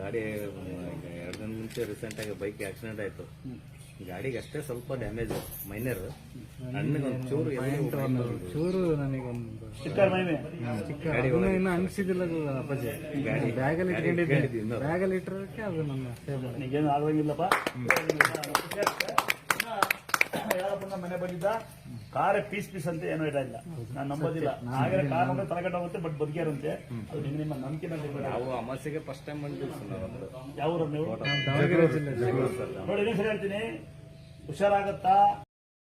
ಗಾಡಿ ಎರಡು ದಿನ ಮುಂಚೆ ರೀಸೆಂಟ್ ಆಗಿ ಬೈಕ್ ಆಕ್ಸಿಡೆಂಟ್ ಆಯ್ತು. ಗಾಡಿಗೆ ಅಷ್ಟೇ ಸ್ವಲ್ಪ ಡ್ಯಾಮೇಜ್ ಮೈನರ್ ಚೂರು ಎಲ್ಲಿ ಚೂರು ನನಗೊಂದು ಇನ್ನು ಅನಿಸಿದಿಲ್ಲ ಅಪ್ಪಾಜಿ. ಗಾಡಿ- ಬ್ಯಾಗಲ್ಲಿ ಗಾಡಿ ಇಟ್ಕೊಂಡಿದ್ದೆ. ಬ್ಯಾಗಲ್ಲಿ ಇಟ್ಟಿರೋದಕ್ಕೆ ಅದು ನನ್ನ ಸೇವ್ ಮಾಡಿ ನಿಗೇನು ಆಗಂಗಿಲ್ಲಪ್ಪ ಯಾರಪ್ಪ ಮನೆ ಬಂದಿದ್ದ ಕಾರೇ ಪೀಸ್ ಪೀಸ್ ಅಂತ ಏನೂ ಇರಲಿಲ್ಲ. ನಾನು ನಂಬೋದಿಲ್ಲ. ಹಾಗೆ ಕಾರ್ ಅಂದ್ರೆ ತಲೆಗಟ್ಟ ಹೋಗುತ್ತೆ ಬಟ್ ಬದುಕಿರಂತೆ ಅದು ನಿಮ್ಮ ನಿಮ್ಮ ನಂಬಿಕೆ ನಾವು ಅಮಾಸೆಗೆ ಫಸ್ಟ್ ಟೈಮ್ ಬಂದಿದ್ದೀವಿ ಯಾವ ಊರು ನೀವು? ದಾವಣಗೆರೆ ಜಿಲ್ಲೆ. ಬೆಂಗಳೂರು ಸರ್ ನೋಡಿ ಹೇಳ್ತೀನಿ. ಹುಷಾರಾಗತ್ತಾ?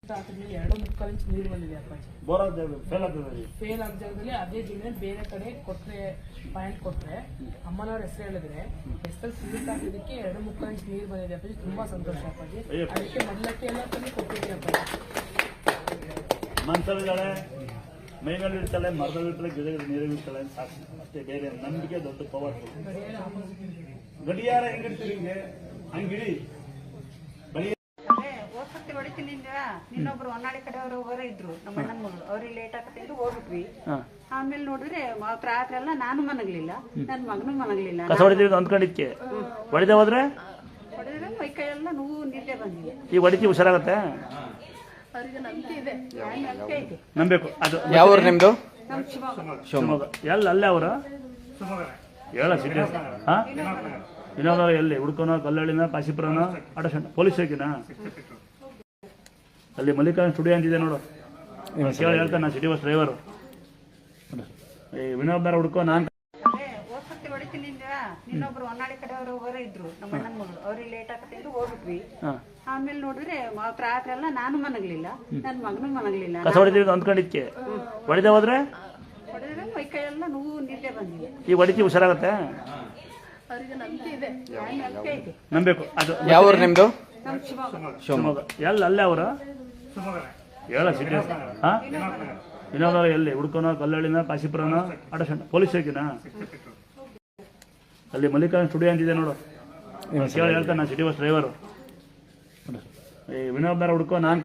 ಎರಡು ಮುಕ್ಕಾಲು ಇಂಚ್ ನೀರು ಬಂದಿದೆ ಅಪ್ಪಾಜಿ. ಬೋರ್ ಫೇಲ್ ಆಗ್ತದೆ ಫೇಲ್ ಆದ ಜಾಗದಲ್ಲಿ ಅದೇ ಜಿಲ್ಲೆ ಬೇರೆ ಕಡೆ ಕೊಟ್ಟರೆ ಪಾಯಿಂಟ್ ಕೊಟ್ಟರೆ ಅಮ್ಮನವ್ರ ಹೆಸರು ಹೇಳಿದ್ರೆ ಹೆಸರು ಸಿಮೆಂಟ್ ಆಗಿದ್ದಕ್ಕೆ ಎರಡು ಮುಕ್ಕಾಲು ಇಂಚ್ ನೀರು ಬಂದಿದೆ ಅಪ್ಪಾಜಿ. ತುಂಬಾ ಸಂತೋಷ ಅಪ್ಪಾಜಿ. ಅದಕ್ಕೆ ಮೊದಲಕ್ಕೆ ಎಲ್ಲ ತಂದು ಕೊಟ್ಟಿದ್ದೀನಿ ಅಪ್ಪಾಜಿ. ಮನ್ಸಲ್ಲಿದ್ದಾಳೆ ಮೈಮೇಲೆ ಇರ್ತಾಳೆ ಮರದಲ್ಲಿ ಇರ್ತಾಳೆ ಗಿಡಗಳು ನೀರಲ್ಲಿ ಇರ್ತಾಳೆ ಅಂತ ಸಾಕು. ಅಷ್ಟೇ ಬೇರೆ ನಂಬಿಕೆ ದೊಡ್ಡ ಪವರ್ಫುಲ್ ಗಡಿಯಾರ ಹೆಂಗಿರ್ತೀರಿ ಹಿಂಗೆ? ಹಂಗಿಡಿ ಅಂದ್ಯಾ? ಇನ್ನೊಬ್ರು ಹೊನ್ನಾಳಿ ಕಡೆಯವರು ಹೊರ ಇದ್ರು ನಮ್ಮ ಅಣ್ಣನ ಮಗಳು. ಅವ್ರಿಗೆ ಲೇಟ್ ಆಗತ್ತಿದ್ರು ಹೋಗ್ಬಿಟ್ವಿ. ಆಮೇಲೆ ನೋಡಿದ್ರೆ ಮ- ರಾತ್ರಿ ಎಲ್ಲ ನಾನು ಮನಗ್ಲಿಲ್ಲ ನನ್ನ ಮಗನೂ ಮನಗ್ಲಿಲ್ಲ ಕಸ ಹೊಡಿತೀವಿ ಅಂದ್ಕೊಂಡಿದ್ಕೆ ಹೊಡಿದೆ ಹೋದ್ರೆ? ಹೊಡೆದ್ರೆ ಮೈ ಕೈ ಎಲ್ಲ ನೋವು ನಿದ್ದೆ ಬಂದಿದೆ. ಈಗ ಹೊಡಿತೀವಿ ಹುಷಾರಾಗತ್ತೆ? ಅವ್ರಿಗೆ ನಂಬಿಕೆ ಇದೆ. ನಂಬಿಕೆ ಇದೆ? ನಂಬೇಕು. ಅದು ಯಾವ ಊರು ನಿಮ್ದು? ನಮ್ಮ ಶಿವಮೊಗ್ಗ. ಶಿವಮೊಗ್ಗ. ಎಲ್ಲ ಅಲ್ಲೇ ಅವರು? ಹೇಳ ಸಿಟಿ ಹಾ? ವಿನೋದ ಎಲ್ಲಿ? ಹುಡ್ಕೋನ ಕಲ್ಲಳ್ಳಿನ ಕಾಶಿಪುರನ? ಆಟೋಷನ್ ಪೊಲೀಸ್ ಸ್ಟೇಷನ್ ಅಲ್ಲಿ ಮಲ್ಲಿಕಾರ್ಜುನ್ ಸ್ಟುಡಿಯೋ ಅಂತಿದೆ ನೋಡು. ಕೇಳಿ ಹೇಳ್ತಾನೆ ನಾನು ಸಿಟಿ ಬಸ್ ಡ್ರೈವರು ಈ ವಿನೋದ್ನಾರ ಹುಡ್ಕೋ ನಾನು ಹೋಗ್ಸತಿ ಹೊಡಿತೀನಿ ಅಂದ್ಯಾ? ಇನ್ನೊಬ್ರು ಹೊನ್ನಾಳಿ ಕಡೆಯವರು ಹೊರ ಇದ್ರು ನಮ್ಮ ಅಣ್ಣನ ಮಗಳು. ಅವ್ರಿಗೆ ಲೇಟ್ ಆಗಿ ಹೋಗ್ಬಿಟ್ವಿ. ಹಾಂ. ಆಮೇಲೆ ನೋಡಿದ್ರೆ ಮಾತ್ರ ರಾತ್ರಿ ಎಲ್ಲ ನಾನು ಮನಗ್ಲಿಲ್ಲ ನನ್ನ ಮಗನೂ ಮನಗ್ಲಿಲ್ಲ ಕಸ ಹೊಡಿತೀವಿ ಅಂದ್ಕೊಂಡಿದ್ಕೆ? ಹೊಡಿದೆ ಹೋದ್ರೆ? ಹೊಡೆದ್ರೆ ಮೈ ಕೈ ಎಲ್ಲ ನೋವು ನಿದ್ದೆ ಬಂದಿದೆ. ಈಗ ಹೊಡಿತೀವಿ ಹುಷಾರಾಗತ್ತೆ? ಅವ್ರಿಗೆ ನಂಬಿಕೆ ಇದೆ. ನಂಬಿಕೆ ಇದೆ. ನಂಬೇಕು ಅದು ಯಾವ ಊರು ನಿಮ್ದು ನಮ್ಮ ಶಿವಮೊಗ್ಗ. ಶಿವಮೊಗ್ಗ. ಎಲ್ಲ ಅಲ್ಲೇ ಅವರು? ಹೇಳ ಸಿಟಿ ಹಾ? ವಿನೋದ ಎಲ್ಲಿ? ಹುಡ್ಕೋನ ಕಲ್ಲಳ್ಳಿನ ಕಾಶಿಪುರನ? ಆಟೋಷನ್ ಪೊಲೀಸ್ ಹೇಗಿನ ಅಲ್ಲಿ ಮಲ್ಲಿಕಾರ್ಜುನ್ ಸ್ಟುಡಿಯೋ ಅಂತಿದೆ ನೋಡು. ಕೇಳಿ ಹೇಳ್ತಾನೆ ನಾನು ಸಿಟಿ ಬಸ್ ಡ್ರೈವರು. ಈ ವಿನೋದ್ನಾರ ಹುಡ್ಕೋ ನಾನು